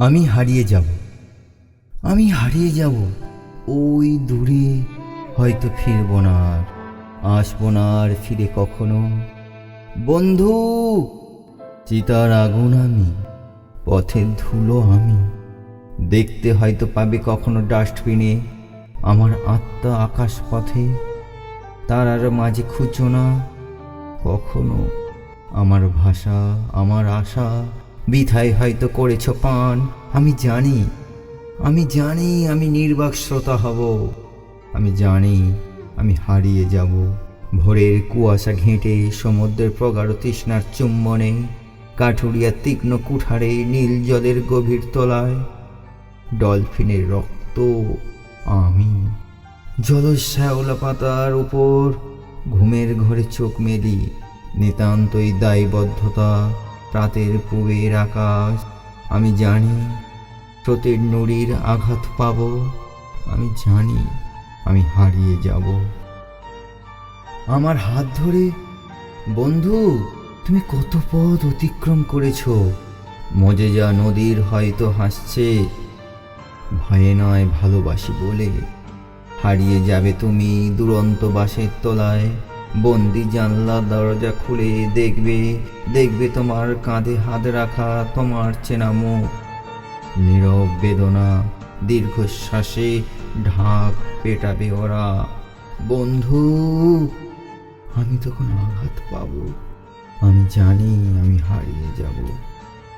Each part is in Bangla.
আমি হারিয়ে যাব। আমি হারিয়ে যাব। ওই দূরে হয়তো ফিরব না আর। আসব না আর ফিরে কখনো। বন্ধু, চিতার আগুন আমি, পথের ধুলো আমি। দেখতে হয়তো পাবে কখনো ডাস্টবিনে আমার আত্মা আকাশ পথে তারার মাঝে খুঁজো না। কখনো আমার ভাষা, আমার আশা বিথায় হয়তো করেছ পান। আমি জানি আমি জানি আমি নির্বাক শ্রোতা হব। আমি জানি আমি হারিয়ে যাব। ভোরের কুয়াশা ঘেঁটে সমুদ্রের প্রগাঢ় তৃষ্ণার চুম্বনে, কাঠুরিয়া তীক্ষ্ণ কুঠারে নীল জলের গভীর তলায়। ডলফিনের রক্ত আমি। জলশ্যাওলা পাতার উপর ঘুমের ঘরে চোখ মেলি নিতান্তই দায়বদ্ধতা। রাতের পুবের আকাশ। আমি জানি স্রোতের নুড়ির আঘাত পাব। আমি জানি আমি হারিয়ে যাব। আমার হাত ধরে, বন্ধু, তুমি কত পথ অতিক্রম করেছ? মজে যা নদীর হয়তো হাসছে। ভয়ে নয় ভালোবাসি বলে। হারিয়ে যাবে তুমি দুরন্ত বাসের তলায়। বন্দি জানলা দরজা খুলে দেখবে দেখবে তোমার কাঁধে হাত রাখা তোমার চেনা মুখ নীরব বেদনা, দীর্ঘশ্বাসে ঢাক পেটাবে ওরা। বন্ধু, আমি তখন আঘাত পাব। আমি জানি আমি হারিয়ে যাব।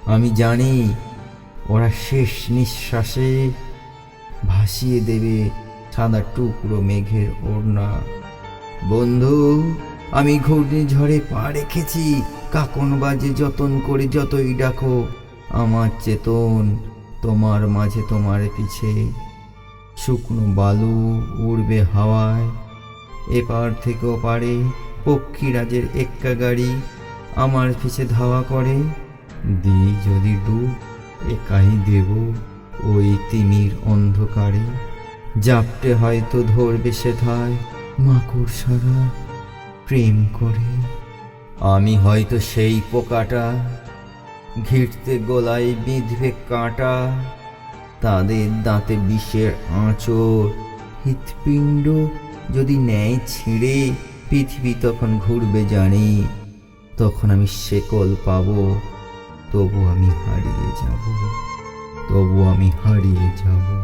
আমি জানি ওরা শেষ নিঃশ্বাসে ভাসিয়ে দেবে সাদা টুকরো মেঘের ওড়না। বন্ধু, আমি ঘূর্ণিঝড়ে পা রেখেছি। কাকন বাজে যতন করে যতই ডাকো, আমার চেতন তোমার মাঝে তোমার পিছে। শুকনো বালু উড়বে হাওয়ায়, এপার থেকে ওপারে পক্ষীরাজের এক্কা গাড়ি আমার পিছে ধাওয়া করে। দি যদি ডুব, একাই দেব ওই তিমির অন্ধকারে। জাপটে হয়তো ধরবে সেথায় মাকুর সারা প্রেম করে। আমি হয়তো সেই পোকাটা ঘিরতে গলায় বিঁধবে কাঁটা। তাদের দাঁতে বিষের আঁচড়, হৃৎপিণ্ড যদি নেয় ছিঁড়ে, পৃথিবী তখন ঘুরবে জানি। তখন আমি শেকল পাব, তবু আমি হারিয়ে যাব, তবু আমি হারিয়ে যাব।